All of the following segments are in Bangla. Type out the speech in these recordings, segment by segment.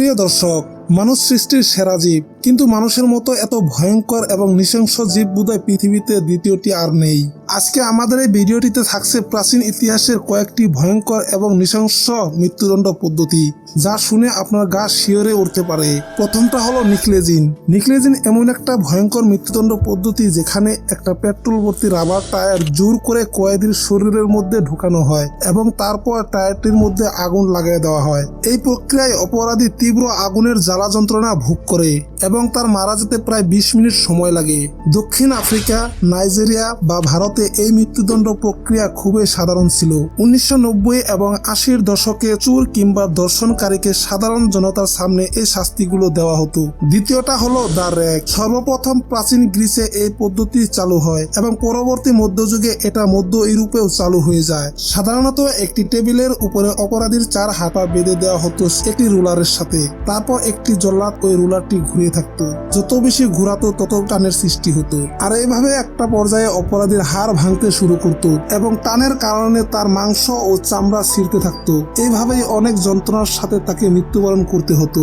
প্রিয় দর্শক, মানুষ সৃষ্টির সেরা জীব, কিন্তু মানুষের মতো এত ভয়ঙ্কর এবং নৃশংস জীব বোধহয় পৃথিবীতে দ্বিতীয়টি আর নেই। আজকে আমাদের এই ভিডিওটিতে থাকছে প্রাচীন ইতিহাসের কয়েকটি ভয়ঙ্কর এবং নৃশংস মৃত্যুদণ্ড পদ্ধতি, যা শুনে আপনার গা শিওরে উঠতে পারে। প্রথমটা হলো নিকলেজিন নিকলেজিন এমন একটা ভয়ঙ্কর মৃত্যুদণ্ড পদ্ধতি, যেখানে একটা পেট্রোল ভর্তি রাবার টায়ার জোর করে কয়েদির শরীরের মধ্যে ঢুকানো হয় এবং তারপর টায়ারটির মধ্যে আগুন লাগিয়ে দেওয়া হয়। এই প্রক্রিয়ায় অপরাধী তীব্র আগুনের জ্বালা যন্ত্রণা ভোগ করে এবং তার মারা যেতে প্রায় বিশ মিনিট সময় লাগে। দক্ষিণ আফ্রিকা, নাইজেরিয়া বা ভারতে এই মৃত্যুদণ্ড প্রক্রিয়া খুবই সাধারণ ছিল। উনিশশো এবং আশির দশকে চুর কিংবা দর্শনকারীকে সাধারণ জনতার সামনে এই শাস্তিগুলো দেওয়া হতো। দ্বিতীয়টা হলো দ্য র্যাক। সর্বপ্রথম প্রাচীন গ্রিসে এই পদ্ধতি চালু হয় এবং পরবর্তী মধ্যযুগে এটা মধ্য ইউরোপেও চালু হয়ে যায়। সাধারণত একটি টেবিলের উপরে অপরাধীর চার হাঁটা বেঁধে দেওয়া হতো একটি রুলারের সাথে। তারপর একটি জল্লাদ ওই রুলারটি ঘুরিয়ে থাকতো। যত বেশি ঘোরাতো তত টানের সৃষ্টি হতো। আর এইভাবে একটা পর্যায়ে অপরাধীর হাড় ভাঙতে শুরু করত এবং টানের কারণে তার মাংস ও চামড়া ছিঁড়তে থাকত। এইভাবেই অনেক যন্ত্রণার সাথে তাকে মৃত্যুবরণ করতে হতো।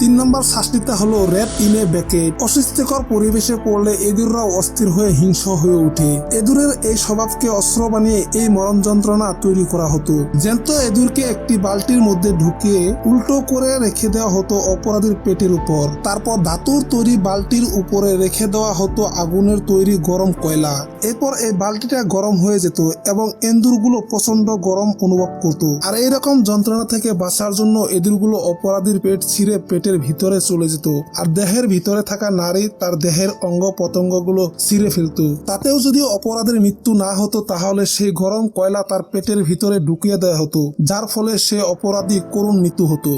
তিন নম্বর শাস্তিটা হলো র্যাপ ইনে ব্যাকেট। অস্বস্তিকর পরিবেশে পড়লে এদুররাও অস্থির হয়ে হিংস্র হয়ে ওঠে। এদুরের এই স্বভাবকে অস্ত্র বানিয়ে এই মরণ যন্ত্রণা তৈরি করা হতো। জ্যান্ত এদুরকে একটি বালতির মধ্যে ঢুকিয়ে উল্টো করে রেখে দেওয়া হতো অপরাধীর পেটের উপর। তারপর ধাতুর তৈরি বালতির উপরে রেখে দেওয়া হতো আগুনের তৈরি গরম কয়লা। এরপর এই বালতিটা গরম হয়ে যেত এবং এন্দুরগুলো প্রচণ্ড গরম অনুভব করত। আর এইরকম যন্ত্রণা থেকে বাঁচার জন্য এদুরগুলো অপরাধীর পেট ছিঁড়ে পেটের ভিতরে চলে যেত আর দেহের ভিতরে থাকা নারী তার দেহের অঙ্গ পতঙ্গগুলো ছিঁড়ে ফেলত। তাতেও যদি অপরাধের মৃত্যু না হতো, তাহলে সেই গরম কয়লা তার পেটের ভিতরে ঢুকিয়ে দেওয়া হতো, যার ফলে সে অপরাধী করুণ মৃত্যু হতো।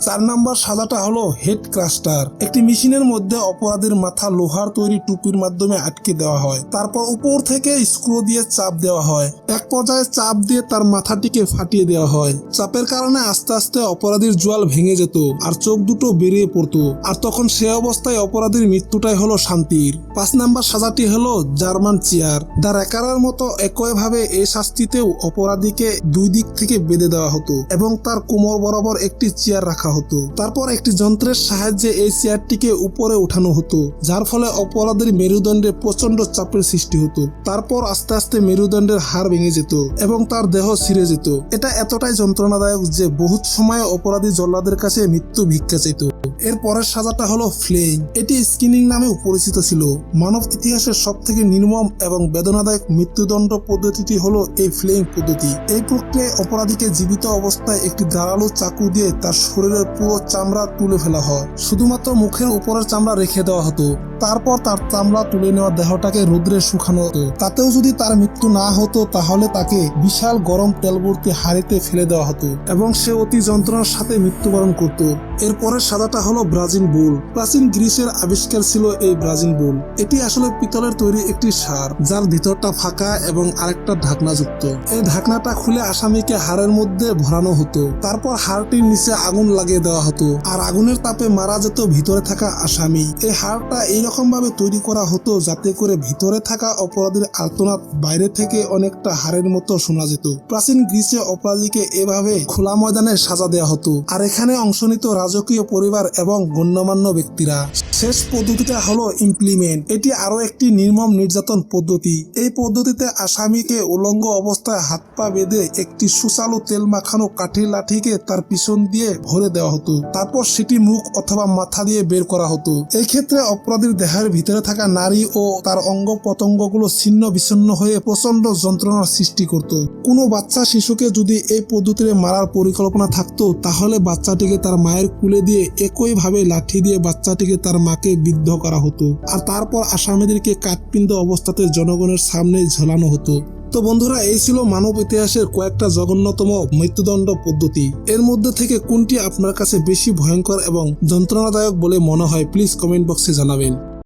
চার নাম্বার সাজাটা হলো হেড ক্রাস্টার একটি মেশিনের মধ্যে অপরাধীর মাথা লোহার তৈরি টুপির মাধ্যমে আটকে দেওয়া হয়। তারপর উপর থেকে স্ক্রু দিয়ে চাপ দেওয়া হয়। এক পর্যায়ে চাপ দিয়ে তার মাথাটিকে ফাটিয়ে দেওয়া হয়। চাপের কারণে আস্তে আস্তে অপরাধীর জোয়াল ভেঙে যেত আর চোখ দুটো বেরিয়ে পড়তো। আর তখন সে অবস্থায় অপরাধীর মৃত্যুটাই হলো শান্তির। পাঁচ নাম্বার সাজাটি হলো জার্মান চেয়ার। দা রেকারের মতো একইভাবে এই শাস্তিতেও অপরাধীকে দুই দিক থেকে বেঁধে দেওয়া হতো এবং তার কোমর বরাবর একটি চেয়ার রাখা হতো। তারপর একটি যন্ত্রের সাহায্যে এই চেয়ারটিকে উপরে উঠানো হতো, যার ফলে অপরাধের মেরুদণ্ডে প্রচণ্ড চাপের সৃষ্টি হতো। তারপর আস্তে আস্তে মেরুদণ্ডের হাড় ভেঙে যেত এবং তার দেহ ছিঁড়ে যেত। এটা এতটাই যন্ত্রণাদায়ক যে বহুত সময় অপরাধী জল্লাদের কাছে মৃত্যু ভিক্ষা চাইত। এর পরের সাজাটা হলো ফ্লেইং। এটি স্কিনিং নামেও পরিচিত ছিল। মানব ইতিহাসের সব থেকে নির্মম এবং বেদনাদায়ক মৃত্যুদণ্ড পদ্ধতিটি হলো এই ফ্লেইং পদ্ধতি। এই প্রক্রিয়ায় অপরাধীকে জীবিত অবস্থায় একটি ধারালো চাকু দিয়ে তার শরীরের পুরো চামড়া তুলে ফেলা হয়। শুধুমাত্র মুখের উপরের চামড়া রেখে দেওয়া হতো। তারপর তার চামড়া তুলে নেওয়া দেহটাকে রোদ্রে শুকানো হতো। তাতেও যদি তার মৃত্যু না হতো, তাহলে তাকে বিশাল গরম তেলবর্তী হাড়িতে ফেলে দেওয়া হতো এবং সে অতি যন্ত্রণার সাথে মৃত্যুবরণ করত। এরপরের সাদাটা হলো ব্রাজিল বুল। প্রাচীন গ্রিসের আবিষ্কার ছিল এই ব্রাজিল বুল। এটি আসলে পিতলের তৈরি একটি সার, যার ভিতরটা ফাঁকা এবং আরেকটা ঢাকনাযুক্ত। এই ঢাকনাটা খুলে আসামিকে হাড়ের মধ্যে ভরানো হতো। তারপর হাড়টির নিচে আগুন লাগিয়ে দেওয়া হতো আর আগুনের তাপে মারা যেত ভিতরে থাকা আসামি। এই হাড়টা এইরকম ভাবে তৈরি করা হতো যাতে করে ভিতরে থাকা অপরাধীর আর্তনাদ বাইরে থেকে অনেকটা হাড়ের মতো শোনা যেত। প্রাচীন গ্রিসে অপরাধীকে এভাবে খোলা ময়দানে সাজা দেওয়া হতো। আর এখানে অংশ নিত রাজকীয় পরিবার এবং গণ্যমান্য ব্যক্তিরা শেষ পদ্ধতিটা হলো ইমপ্লিমেন্ট এটি আরও একটি নির্মম নির্যাতন পদ্ধতি। এই পদ্ধতিতে আসামিকে উলঙ্গ অবস্থায় হাত পা বেঁধে একটি সুচালু তেল মাখানো কাঠির লাঠিকে তার পিছন দিয়ে ভরে দেওয়া হতো। তারপর সেটি মুখ অথবা মাথা দিয়ে বের করা হতো। এই ক্ষেত্রে অপরাধীর দেহের ভিতরে থাকা নারী ও তার অঙ্গ প্রত্যঙ্গগুলো ছিন্ন বিচ্ছিন্ন হয়ে প্রচণ্ড যন্ত্রণার সৃষ্টি করত। কোনো বাচ্চা শিশুকে যদি এই পদ্ধতিতে মারার পরিকল্পনা থাকতো, তাহলে বাচ্চাটিকে তার মায়ের কুলে দিয়ে একইভাবে লাঠি দিয়ে বাচ্চাটিকে তার মাকে বিদ্ধ করা হতো আর তারপর আসামিদেরকে কাঠপিণ্ড অবস্থাতে জনগণের সামনে ঝোলানো হতো। তো বন্ধুরা, এই ছিল মানব ইতিহাসের কয়েকটা জঘন্যতম মৃত্যুদণ্ড পদ্ধতি। এর মধ্যে থেকে কোনটি আপনার কাছে বেশি ভয়ঙ্কর এবং যন্ত্রণাদায়ক বলে মনে হয় প্লিজ কমেন্ট বক্সে জানাবেন।